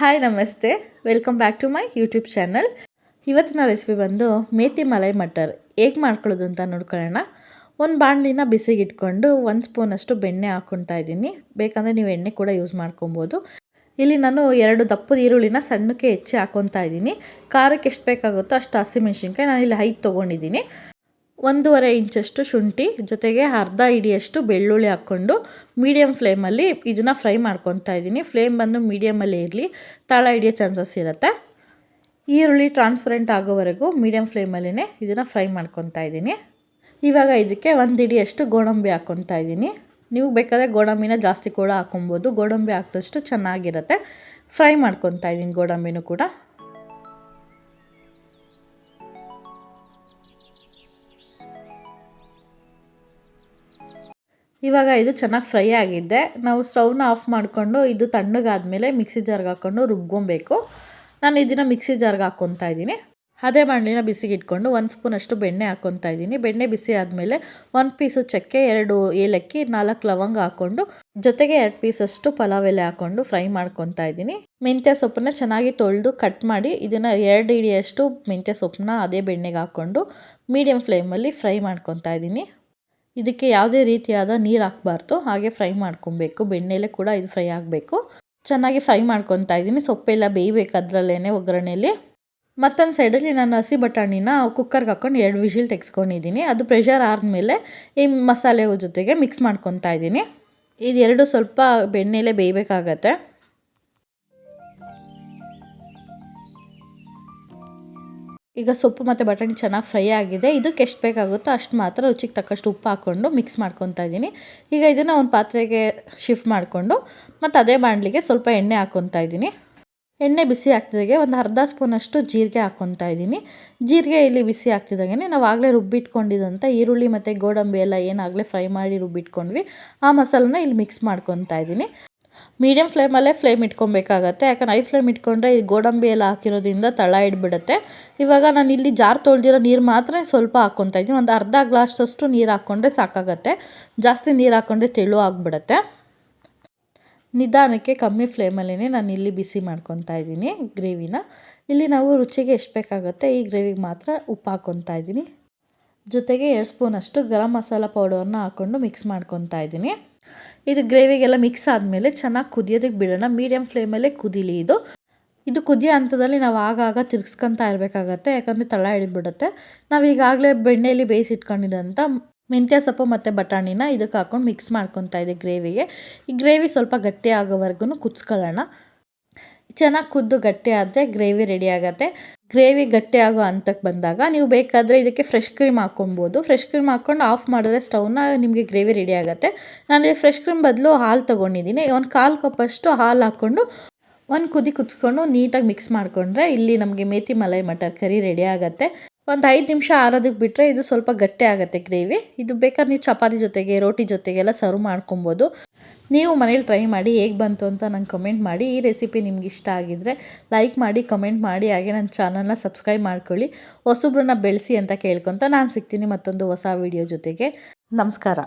Hi ನಮಸ್ತೆ. Welcome back to my YouTube channel ಇವತ್ತಿನ recipe ಬಂದು ಮೇತಿ ಮಲೈ ಮಟರ್. ಹೇಗೆ ಮಾಡ್ಕೊಳ್ಳೋದು ಅಂತ ನೋಡ್ಕೊಳ್ಳೋಣ. ಒಂದು ಬಾಣಲಿನ ಬಿಸಿಗೆ ಇಟ್ಕೊಂಡು ಒಂದು ಸ್ಪೂನಷ್ಟು ಬೆಣ್ಣೆ ಹಾಕ್ಕೊತಾ ಇದ್ದೀನಿ. ಬೇಕಂದರೆ ನೀವು ಎಣ್ಣೆ ಕೂಡ ಯೂಸ್ ಮಾಡ್ಕೊಬೋದು. ಇಲ್ಲಿ ನಾನು ಎರಡು ದಪ್ಪದ ಈರುಳ್ಳಿನ ಸಣ್ಣಕ್ಕೆ ಹೆಚ್ಚಿ ಹಾಕ್ಕೊತಾ ಇದ್ದೀನಿ. ಖಾರಕ್ಕೆ ಎಷ್ಟು ಬೇಕಾಗುತ್ತೋ ಅಷ್ಟು ಹಸಿಮೆಣ್ಸಿನ್ಕಾಯಿ ನಾನು ಇಲ್ಲಿ ಐದು ತೊಗೊಂಡಿದ್ದೀನಿ. ಒಂದೂವರೆ ಇಂಚಷ್ಟು ಶುಂಠಿ, ಜೊತೆಗೆ ಅರ್ಧ ಇಡಿಯಷ್ಟು ಬೆಳ್ಳುಳ್ಳಿ ಹಾಕ್ಕೊಂಡು ಮೀಡಿಯಮ್ ಫ್ಲೇಮಲ್ಲಿ ಇದನ್ನು ಫ್ರೈ ಮಾಡ್ಕೊತಾ ಇದ್ದೀನಿ. ಫ್ಲೇಮ್ ಬಂದು ಮೀಡಿಯಮಲ್ಲಿ ಇರಲಿ, ತಾಳ ಹಿಡಿಯೋ ಚಾನ್ಸಸ್ ಇರುತ್ತೆ. ಈರುಳ್ಳಿ ಟ್ರಾನ್ಸ್ಪರೆಂಟ್ ಆಗೋವರೆಗೂ ಮೀಡಿಯಮ್ ಫ್ಲೇಮಲ್ಲೇ ಇದನ್ನು ಫ್ರೈ ಮಾಡ್ಕೊತಾ ಇದ್ದೀನಿ. ಇವಾಗ ಇದಕ್ಕೆ ಒಂದು ಇಡಿಯಷ್ಟು ಗೋಡಂಬಿ ಹಾಕ್ಕೊತಾ ಇದ್ದೀನಿ. ನೀವು ಬೇಕಾದರೆ ಗೋಡಂಬಿನ ಜಾಸ್ತಿ ಕೂಡ ಹಾಕೊಬೋದು ಗೋಡಂಬಿ ಹಾಕಿದಷ್ಟು ಚೆನ್ನಾಗಿರುತ್ತೆ. ಫ್ರೈ ಮಾಡ್ಕೊತಾ ಇದ್ದೀನಿ ಗೋಡಂಬಿನೂ ಕೂಡ. ಇವಾಗ ಇದು ಚೆನ್ನಾಗಿ ಫ್ರೈ ಆಗಿದ್ದೆ. ನಾವು ಸ್ಟವ್ನ ಆಫ್ ಮಾಡಿಕೊಂಡು ಇದು ತಣ್ಣಗಾದ್ಮೇಲೆ ಮಿಕ್ಸಿ ಜಾರ್ಗೆ ಹಾಕ್ಕೊಂಡು ರುಬ್ಕೊಬೇಕು ನಾನು ಇದನ್ನು ಮಿಕ್ಸಿ ಜಾರ್ಗೆ ಹಾಕ್ಕೊತಾ ಇದ್ದೀನಿ. ಅದೇ ಮಣ್ಣಿನ ಬಿಸಿಗೆ ಇಟ್ಕೊಂಡು ಒಂದು ಸ್ಪೂನಷ್ಟು ಬೆಣ್ಣೆ ಹಾಕ್ಕೊತಾ ಇದ್ದೀನಿ. ಬೆಣ್ಣೆ ಬಿಸಿ ಆದಮೇಲೆ ಒಂದು ಪೀಸು ಚಕ್ಕೆ ಎರಡು ಏಲಕ್ಕಿ, ನಾಲ್ಕು ಲವಂಗ ಹಾಕ್ಕೊಂಡು ಜೊತೆಗೆ ಎರಡು ಪೀಸಷ್ಟು ಪಲಾವ್ ಎಲೆ ಹಾಕ್ಕೊಂಡು ಫ್ರೈ ಮಾಡ್ಕೊತಾ ಇದ್ದೀನಿ. ಮೆಂತ್ಯ ಸೊಪ್ಪನ್ನ ಚೆನ್ನಾಗಿ ತೊಳೆದು ಕಟ್ ಮಾಡಿ ಇದನ್ನು ಎರಡು ಇಡಿಯಷ್ಟು ಮೆಂತ್ಯ ಸೊಪ್ಪನ್ನ ಅದೇ ಬೆಣ್ಣೆಗೆ ಹಾಕ್ಕೊಂಡು ಮೀಡಿಯಮ್ ಫ್ಲೇಮಲ್ಲಿ ಫ್ರೈ ಮಾಡ್ಕೊತಾ ಇದ್ದೀನಿ. ಇದಕ್ಕೆ ಯಾವುದೇ ರೀತಿಯಾದ ನೀರು ಹಾಕ್ಬಾರ್ದು, ಹಾಗೆ ಫ್ರೈ ಮಾಡ್ಕೊಬೇಕು. ಬೆಣ್ಣೆಲೆ ಕೂಡ ಇದು ಫ್ರೈ ಆಗಬೇಕು. ಚೆನ್ನಾಗಿ ಫ್ರೈ ಮಾಡ್ಕೊತಾ ಇದ್ದೀನಿ. ಸೊಪ್ಪೆಲ್ಲ ಬೇಯಬೇಕು ಅದರಲ್ಲೇ ಒಗ್ಗರಣೆಯಲ್ಲಿ ಮತ್ತೊಂದು ಸೈಡಲ್ಲಿ ನಾನು ಹಸಿ ಬಟಾಣಿನ ಕುಕ್ಕರ್ಗೆ ಹಾಕ್ಕೊಂಡು ಎರಡು ವಿಷಿಲ್ ತೆಗೆಸ್ಕೊಂಡಿದ್ದೀನಿ. ಅದು ಪ್ರೆಷರ್ ಆದಮೇಲೆ ಈ ಮಸಾಲೆ ಜೊತೆಗೆ ಮಿಕ್ಸ್ ಮಾಡ್ಕೊತಾ ಇದ್ದೀನಿ. ಇದೆರಡು ಸ್ವಲ್ಪ ಬೆಣ್ಣೆಲೆ ಬೇಯಬೇಕಾಗತ್ತೆ. ಈಗ ಸೊಪ್ಪು ಮತ್ತು ಬಟಾಣಿ ಚೆನ್ನಾಗಿ ಫ್ರೈ ಆಗಿದೆ. ಇದಕ್ಕೆ ಎಷ್ಟು ಬೇಕಾಗುತ್ತೋ ಅಷ್ಟು ಮಾತ್ರ ರುಚಿಗೆ ತಕ್ಕಷ್ಟು ಉಪ್ಪು ಹಾಕ್ಕೊಂಡು ಮಿಕ್ಸ್ ಮಾಡ್ಕೊತಾ ಇದ್ದೀನಿ. ಈಗ ಇದನ್ನು ಒಂದು ಪಾತ್ರೆಗೆ ಶಿಫ್ಟ್ ಮಾಡಿಕೊಂಡು ಮತ್ತು ಅದೇ ಬಾಣಲಿಗೆ ಸ್ವಲ್ಪ ಎಣ್ಣೆ ಹಾಕ್ಕೊತಾ ಇದ್ದೀನಿ. ಎಣ್ಣೆ ಬಿಸಿ ಆಗ್ತಿದ್ದಾಗೆ ಒಂದು ಅರ್ಧ ಸ್ಪೂನಷ್ಟು ಜೀರಿಗೆ ಹಾಕ್ಕೊತಾ ಇದ್ದೀನಿ. ಜೀರಿಗೆ ಇಲ್ಲಿ ಬಿಸಿ ಆಗ್ತಿದ್ದಾಗೆ ನಾವು ಆಗಲೇ ರುಬ್ಬಿಟ್ಕೊಂಡಿದ್ದಂಥ ಈರುಳ್ಳಿ ಮತ್ತು ಗೋಡಂಬಿ ಎಲ್ಲ ಏನಾಗಲೇ ಫ್ರೈ ಮಾಡಿ ರುಬ್ಬಿಟ್ಕೊಂಡ್ವಿ. ಆ ಮಸಾಲನ ಇಲ್ಲಿ ಮಿಕ್ಸ್ ಮಾಡ್ಕೊತಾ ಇದ್ದೀನಿ. ಮೀಡಿಯಮ್ ಫ್ಲೇಮಲ್ಲೇ ಫ್ಲೇಮ್ ಇಟ್ಕೊಬೇಕಾಗತ್ತೆ. ಯಾಕಂದ್ರೆ ಐ ಫ್ಲೇಮ್ ಇಟ್ಕೊಂಡ್ರೆ ಈ ಗೋಡಂಬಿ ಎಲ್ಲ ಹಾಕಿರೋದ್ರಿಂದ ತಳ ಇಡ್ಬಿಡುತ್ತೆ. ಇವಾಗ ನಾನು ಇಲ್ಲಿ ಜಾರ್ ತೊಳೆದಿರೋ ನೀರು ಮಾತ್ರ ಸ್ವಲ್ಪ ಹಾಕ್ಕೊತಾ ಇದ್ದೀನಿ. ಒಂದು ಅರ್ಧ ಗ್ಲಾಸಷ್ಟು ನೀರು ಹಾಕ್ಕೊಂಡ್ರೆ ಸಾಕಾಗತ್ತೆ. ಜಾಸ್ತಿ ನೀರು ಹಾಕ್ಕೊಂಡ್ರೆ ತೆಳು ಆಗಿಬಿಡತ್ತೆ. ನಿಧಾನಕ್ಕೆ ಕಮ್ಮಿ ಫ್ಲೇಮಲ್ಲೇ ನಾನು ಇಲ್ಲಿ ಬಿಸಿ ಮಾಡ್ಕೊತಾ ಇದ್ದೀನಿ ಗ್ರೇವಿನ. ಇಲ್ಲಿ ನಾವು ರುಚಿಗೆ ಎಷ್ಟು ಬೇಕಾಗುತ್ತೆ ಈ ಗ್ರೇವಿಗೆ ಮಾತ್ರ ಉಪ್ಪು ಹಾಕ್ಕೊತಾ ಇದ್ದೀನಿ. ಜೊತೆಗೆ ಎರಡು ಸ್ಪೂನಷ್ಟು ಗರಂ ಮಸಾಲ ಪೌಡರನ್ನು ಹಾಕ್ಕೊಂಡು ಮಿಕ್ಸ್ ಮಾಡ್ಕೊತಾ ಇದ್ದೀನಿ. ಇದು ಗ್ರೇವಿಗೆಲ್ಲ ಮಿಕ್ಸ್ ಆದಮೇಲೆ ಚೆನ್ನಾಗಿ ಕುದಿಯೋದಕ್ಕೆ ಬಿಡೋಣ. ಮೀಡಿಯಮ್ ಫ್ಲೇಮಲ್ಲೇ ಕುದೀಲಿ ಇದು. ಇದು ಕುದಿಯೋ ಹಂತದಲ್ಲಿ ನಾವು ಆಗಾಗ ತಿರ್ಗಿಸ್ಕೊತಾ ಇರಬೇಕಾಗತ್ತೆ, ಯಾಕಂದರೆ ತಳ ಹಿಡಿದ್ಬಿಡುತ್ತೆ. ನಾವು ಈಗಾಗಲೇ ಬೆಣ್ಣೆಯಲ್ಲಿ ಬೇಯಿಸಿಟ್ಕೊಂಡಿರೋಂಥ ಮೆಂತ್ಯ ಸೊಪ್ಪು ಮತ್ತು ಬಟಾಣಿನ ಇದಕ್ಕೆ ಹಾಕ್ಕೊಂಡು ಮಿಕ್ಸ್ ಮಾಡ್ಕೊತಾ ಇದೆ ಗ್ರೇವಿಗೆ. ಈ ಗ್ರೇವಿ ಸ್ವಲ್ಪ ಗಟ್ಟಿ ಆಗೋವರೆಗೂ ಕುದಿಸ್ಕೊಳ್ಳೋಣ. ಚೆನ್ನಾಗಿ ಕುದ್ದು ಗಟ್ಟಿ ಆದರೆ ಗ್ರೇವಿ ರೆಡಿ ಆಗುತ್ತೆ. ಗ್ರೇವಿ ಗಟ್ಟಿ ಆಗೋ ಹಂತಕ್ಕೆ ಬಂದಾಗ ನೀವು ಬೇಕಾದರೆ ಇದಕ್ಕೆ ಫ್ರೆಶ್ ಕ್ರೀಮ್ ಹಾಕ್ಕೊಬೋದು. ಫ್ರೆಶ್ ಕ್ರೀಮ್ ಹಾಕ್ಕೊಂಡು ಆಫ್ ಮಾಡಿದ್ರೆ ಸ್ಟವ್ನ ನಿಮಗೆ ಗ್ರೇವಿ ರೆಡಿ ಆಗುತ್ತೆ. ನಾನು ಫ್ರೆಶ್ ಕ್ರೀಮ್ ಬದಲು ಹಾಲು ತೊಗೊಂಡಿದ್ದೀನಿ ಒಂದು ಕಾಲು ಕಪ್ಪಷ್ಟು ಹಾಲು ಹಾಕ್ಕೊಂಡು ಒಂದು ಕುದಿ ಕುದಿಸ್ಕೊಂಡು ನೀಟಾಗಿ ಮಿಕ್ಸ್ ಮಾಡಿಕೊಂಡ್ರೆ ಇಲ್ಲಿ ನಮಗೆ ಮೇತಿ ಮಲೈ ಮಟರ್ ಕರಿ ರೆಡಿ ಆಗುತ್ತೆ. ಒಂದು ಐದು ನಿಮಿಷ ಆರೋದಕ್ಕೆ ಬಿಟ್ಟರೆ ಇದು ಸ್ವಲ್ಪ ಗಟ್ಟಿ ಆಗುತ್ತೆ ಗ್ರೇವಿ. ಇದು ಬೇಕಾದ್ರೆ ನೀವು ಚಪಾತಿ ಜೊತೆಗೆ, ರೋಟಿ ಜೊತೆಗೆಲ್ಲ ಸರ್ವ್ ಮಾಡ್ಕೊಬೋದು. ನೀವು ಮನೇಲಿ ಟ್ರೈ ಮಾಡಿ ಹೇಗೆ ಬಂತು ಅಂತ ನಂಗೆ ಕಮೆಂಟ್ ಮಾಡಿ. ಈ ರೆಸಿಪಿ ನಿಮ್ಗೆ ಇಷ್ಟ ಆಗಿದ್ದರೆ ಲೈಕ್ ಮಾಡಿ ಕಮೆಂಟ್ ಮಾಡಿ, ಹಾಗೆ ನನ್ನ ಚಾನಲ್ನ ಸಬ್ಸ್ಕ್ರೈಬ್ ಮಾಡ್ಕೊಳ್ಳಿ. ಹೊಸಬ್ರನ್ನ ಬೆಳೆಸಿ ಅಂತ ಕೇಳ್ಕೊತ ನಾನು ಸಿಗ್ತೀನಿ ಮತ್ತೊಂದು ಹೊಸ ವಿಡಿಯೋ ಜೊತೆಗೆ. ನಮಸ್ಕಾರ.